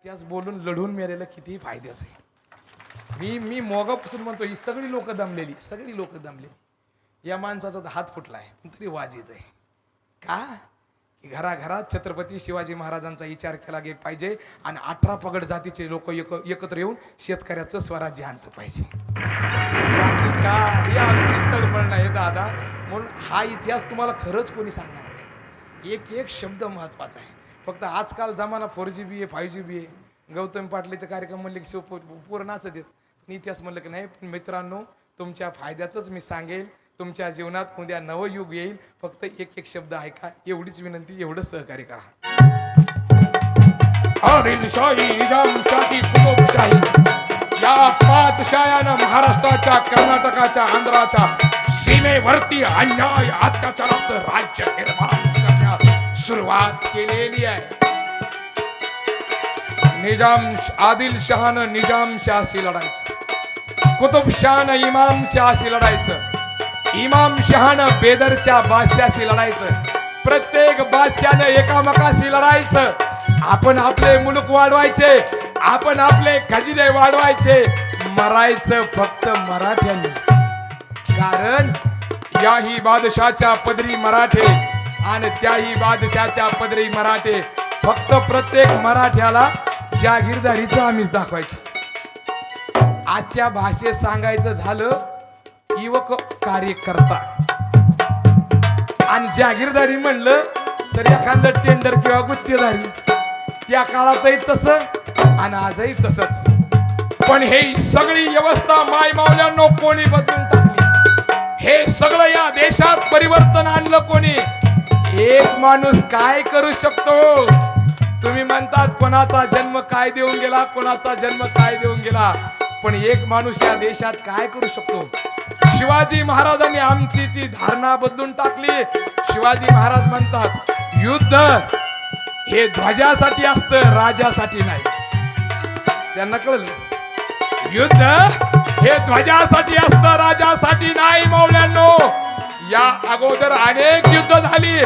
इतिहास बोलून लढून मेलेला कितीही फायद्याचं आहे मी मी मोगापासून म्हणतो ही सगळी लोकं दमलेली सगळी लोकं दमलेली. या माणसाचा तर हात फुटला आहे पण तरी वाजित आहे का? की घराघरात छत्रपती शिवाजी महाराजांचा विचार केला गे पाहिजे आणि अठरा पगड जातीचे लोक एक एकत्र येऊन शेतकऱ्याचं स्वराज्य आणलं पाहिजे. का ही आमची तळमळ नाही दादा. म्हणून हा इतिहास तुम्हाला खरंच कोणी सांगणार नाही. एक एक शब्द महत्त्वाचा आहे. फक्त आजकाल जमाना फोर जी बी आहे फाईव्ह जी बी आहे गौतम पाटलेचे कार्यक्रम म्हणले की शिव पूर्ण नाचत पण इतिहास म्हणलं की नाही पण मित्रांनो तुमच्या फायद्याचंच मी सांगेल. तुमच्या जीवनात उद्या नवयुग येईल. फक्त एक एक शब्द ऐका. एवढीच विनंती एवढं सहकार्य करा. या पाच शायानं महाराष्ट्राच्या कर्नाटकाच्या आंध्राच्या सीमेवरती अन्याय अत्याचाराचं राज्य निर्माण. सुरुवात केलेली आहे. निजाम आदिलशहानं निजामशाही लढायचं. कुतुबशहानं इमामशाही लढायचं. इमाम शहानं बेदरच्या बादशाशी लढायचं. प्रत्येक बादशाने एकामेकाशी लढायचं. आपण आपले मुलूक वाढवायचे. आपण आपले खजिने वाढवायचे. मरायचं फक्त मराठ्यांनी. कारण याही बादशाच्या पदरी मराठे आणि त्याही बादशाच्या पदरी मराठे. फक्त प्रत्येक मराठ्याला जागीरदारीचं आम्हीच दाखवायचं. आजच्या भाषेत सांगायचं झालं युवक कार्यकर्ता. आणि जागीरदारी म्हणलं तर एखादं टेंडर किंवा गुत्तेदारी. त्या काळातही तसं आणि आजही तसंच. पण हे सगळी व्यवस्था माय मावल्यांनो कोणी बदलून टाकली? हे सगळं या देशात परिवर्तन आणलं कोणी? एक माणूस काय करू शकतो? तुम्ही म्हणतात कोणाचा जन्म काय देऊन गेला कोणाचा जन्म काय देऊन गेला? पण एक माणूस या देशात काय करू शकतो? शिवाजी महाराजांनी आमची ती धारणा बदलून टाकली. शिवाजी महाराज म्हणतात युद्ध हे ध्वजासाठी असतं राजासाठी नाही. त्यांना कळलं? युद्ध हे ध्वजासाठी असतं राजासाठी नाही मौल्यांनो. या अगोदर अनेक युद्ध झाली.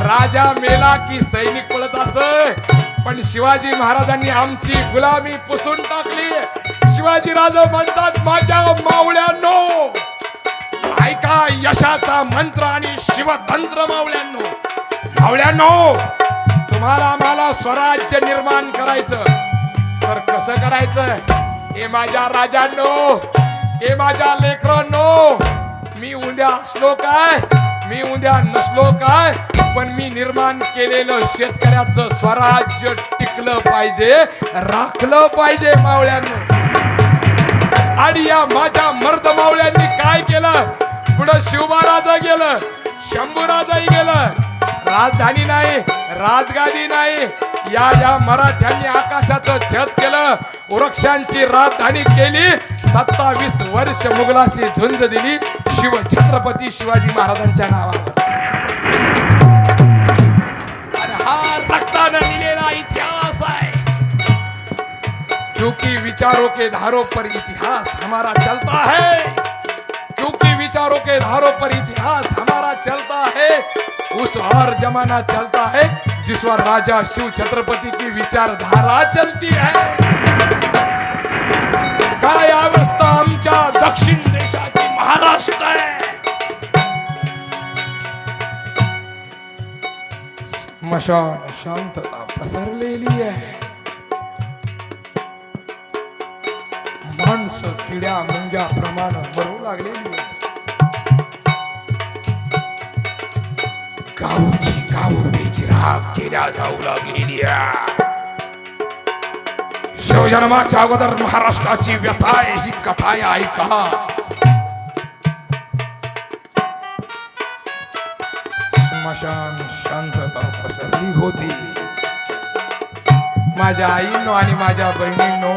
राजा मेला की सैनिक पळत अस. पण शिवाजी महाराजांनी आमची गुलामी पुसून टाकली. शिवाजी राजा म्हणतात माझ्या मावळ्यांनो ऐका यशाचा मंत्र आणि शिवतंत्र मावळ्यांनो. मावळ्यांनो तुम्हाला मला स्वराज्य निर्माण करायचं. तर कसं करायचं? हे माझ्या राजांनो हे माझ्या लेकरांनो मी उद्या असलो काय मी उद्या नसलो काय पण मी निर्माण केलेलं शेतकऱ्याचं स्वराज्य टिकलं पाहिजे राखलं पाहिजे मावळ्यांनी. आणि या माझ्या मर्द मावळ्यांनी काय केलं? पुढं शिवबाराजा गेलं शंभूराजाही गेलं. राजधानी नाही राजगादी नाही. या या मराठ्यांनी आकाशाचं छत केलं वृक्षांची राजधानी केली. सत्तावीस वर्ष मुघलाशी झुंज दिली शिव छत्रपती शिवाजी महाराजांच्या नावावर. क्योंकि विचारों के धारों पर इतिहास हमारा चलता है। क्योंकि विचारों के धारों पर इतिहास हमारा चलता है। उस और जमाना चलता है जिस पर राजा शिव छत्रपति की विचारधारा चलती है। काय अवस्था आमच्या दक्षिण देशाची महाराष्ट्र आहे? स्मशान शांतता पसरलेली आहे। माणस किड्या मुंग्याप्रमाणे मरू लागलेली आहे. गावची गाव बेचिराग केल्या जाऊ लागलेली शिवजन्माच्या अगोदर महाराष्ट्राची व्यथा ही कथा ऐका. स्मशान शांतता पसरली होती. माझ्या आईनो आणि माझ्या बहिणींनो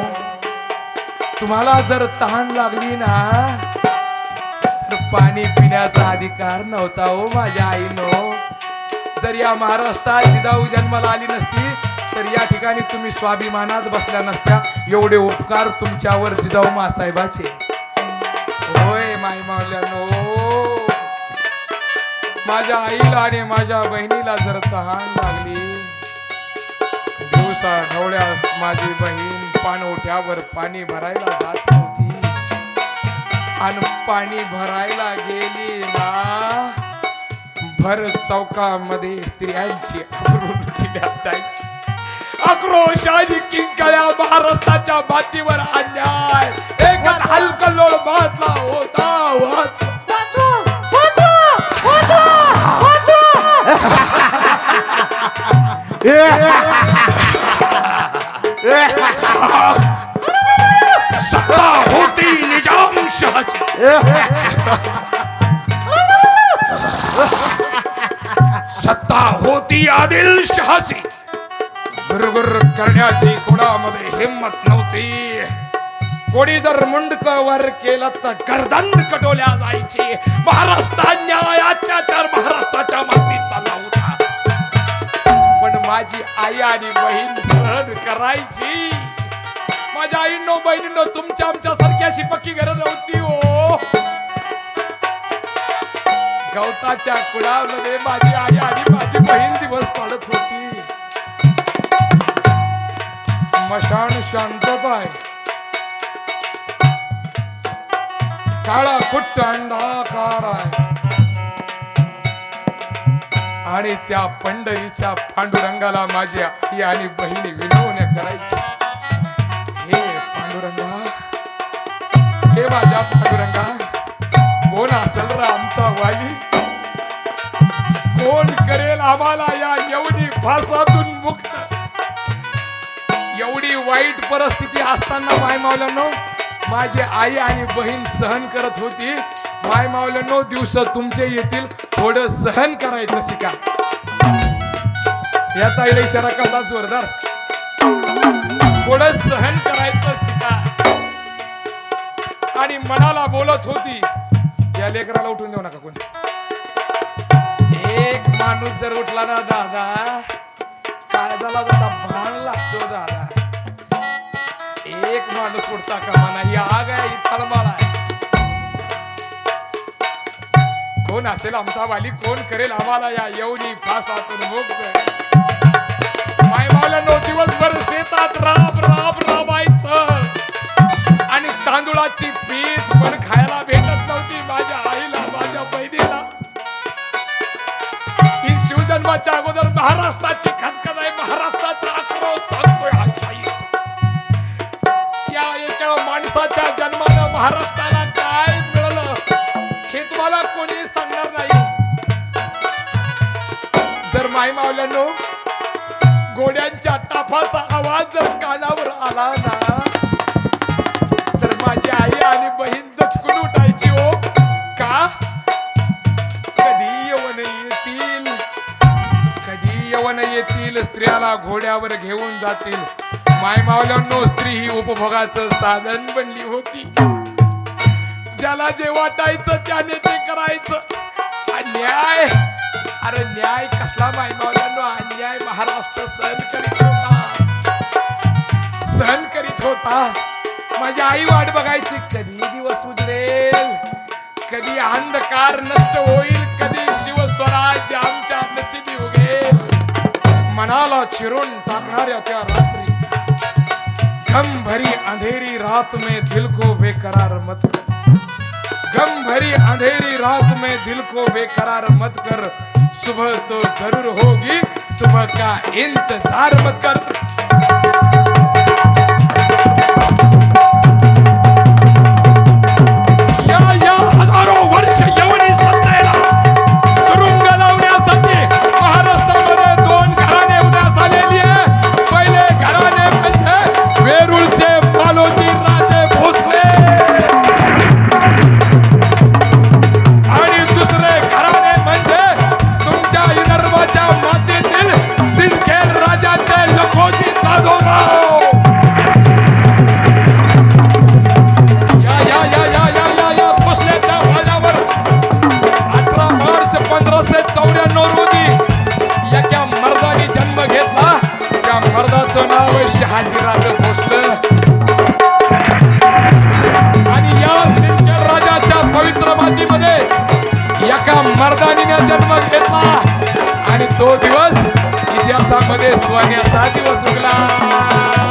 तुम्हाला जर तहान लागली ना तर पाणी पिण्याचा अधिकार नव्हता हो माझ्या आईनो. जर या महाराष्ट्रात जिजाऊ जन्माला आली नसती तर या ठिकाणी तुम्ही स्वाभिमानात बसल्या नसत्या. एवढे उपकार तुमच्यावर जिजाऊ मासाहेबाचे. होय माई मावल्यानो माझ्या आईला आणि माझ्या बहिणीला जर तहान लागली दिवस ढवळ्यास माझी बहीण पाणवठ्यावर पाणी भरायला जात होती. आणि पाणी भरायला गेली ना भर चौकामध्ये स्त्रियांची जाईल आक्रोशाने किंकाळ्या महाराष्ट्राच्या मातीवर अन्याय. एकच हलकल्लोळ बांधला होता. वाच सत्ता होती निजामशाही सत्ता होती आदिलशहाची गुरगुर करण्याची कुणामध्ये हिंमत नव्हती. कोणी जर मुंडक वर केलं तर गर्दन कटोल्या जायची. महाराष्ट्र अन्याय अत्याचार महाराष्ट्राच्या मातीत चालला माझी आई आणि बहीण सहन करायची. माझ्या आईनो बहिणीनो तुमच्या आमच्या सारख्याशी पक्की गरज नव्हती हो. गवताच्या कुळामध्ये माझी आई आणि माझी बहीण दिवस काढत होती. स्मशान शांतता आहे. काळा कुट्ट अंधाकार आहे. आणि त्या पंढरीच्या पांडुरंगाला माझी आई आणि बहिणी विनवण्या करायची. हे पांडुरंगा हे माझ्या पांडुरंगा कोण असल रा आमचा वाली? कोण करेल आम्हाला या एवढी फासातून मुक्त? एवढी वाईट परिस्थिती असताना माय मावल्यानो माझी आई आणि बहीण सहन करत होती. माय मावल्यानो दिवस तुमचे येतील. थोडं सहन करायचं शिका. या ताईला इशारा करला जोरदार. थोडं सहन करायचं शिका. आणि मनाला बोलत होती या लेकराला उठून देऊ नका कोणी. एक माणूस जर उठला ना दादा काळजाला जसा भान लागतो दादा. एक माणूस उठता का म्हणा ही आग आहे ही तळमळ आहे. कोण असेल आमचा वाली कोण करेल आम्हाला या येऊनी फासातून मुक्त? मायमावल्यानो दिवसभर शेतात राब राब राबायचं. आणि तांदुळाची पीच पण खायला भेटत नव्हती माझ्या आईला माझ्या बहिणीला. ही शिवजन्माच्या अगोदर महाराष्ट्राची खतखत आहे. महाराष्ट्राचा आक्रोश सांगतोय हा या एका माणसाच्या जन्मानं महाराष्ट्रात जर मावल्यानो घोड्यांच्या टाफाचा आवाज जर कानावर आला ना. तर माझी आई आणि बहीण दचकून उठायची हो. का? कधी यवन येतील? कधी यवन येतील? स्त्रियाला घोड्यावर घेऊन जातील. माय मावल्यानो स्त्री ही उपभोगाचं साधन बनली होती. ज्याला जे वाटायचं त्याने ते करायचं. अन्याय! अरे न्याय कसला माय मावल्यानो अन्याय महाराष्ट्र सहन करीत होता. सहन करीत होता. माझी आई वाट बघायची कधी दिवस उजळेल कधी अंधकार नष्ट होईल कधी शिवस्वराज्य आमच्या नशिबी उगेल. मनाला चिरून टाकणाऱ्या त्या रात्री गम भरी अंधेरी रात में दिल को बेकरार मत कर. गम भरी अंधेरी रात में दिल को बेकरार मत कर. सुबह तो जरूर होगी। सुबह का इंतजार मत कर। जन्म घेतला. आणि तो दिवस इतिहासामध्ये सोन्याचा दिवस उगला.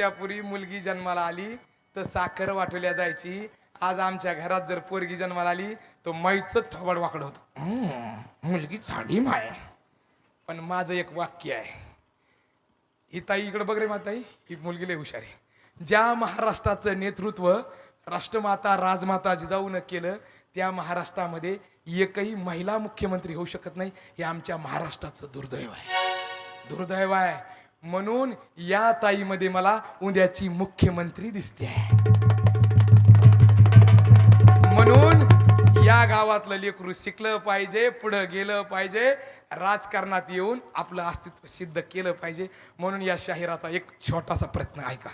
वर्षापूर्वी मुलगी जन्माला आली तर साखर वाटवल्या जायची. आज आमच्या घरात जर पोरगी जन्माला आली तर माईचं थोबड वाकड होतं. मुलगी झाली माय. पण माझं एक वाक्य आहे. ही ताई इकडे बघ रे माताई ही मुलगी लय हुशार आहे. ज्या महाराष्ट्राचं नेतृत्व राष्ट्रमाता राजमाता जिजाऊन केलं त्या महाराष्ट्रामध्ये एकही महिला मुख्यमंत्री होऊ शकत नाही हे आमच्या महाराष्ट्राचं दुर्दैव आहे. दुर्दैव आहे. म्हणून या ताईमध्ये मला उद्याची मुख्यमंत्री दिसते. आहे म्हणून या गावातलं लेकरू शिकलं पाहिजे पुढं गेलं पाहिजे राजकारणात येऊन आपलं अस्तित्व सिद्ध केलं पाहिजे. म्हणून या शाहिराचा एक छोटासा प्रयत्न ऐका.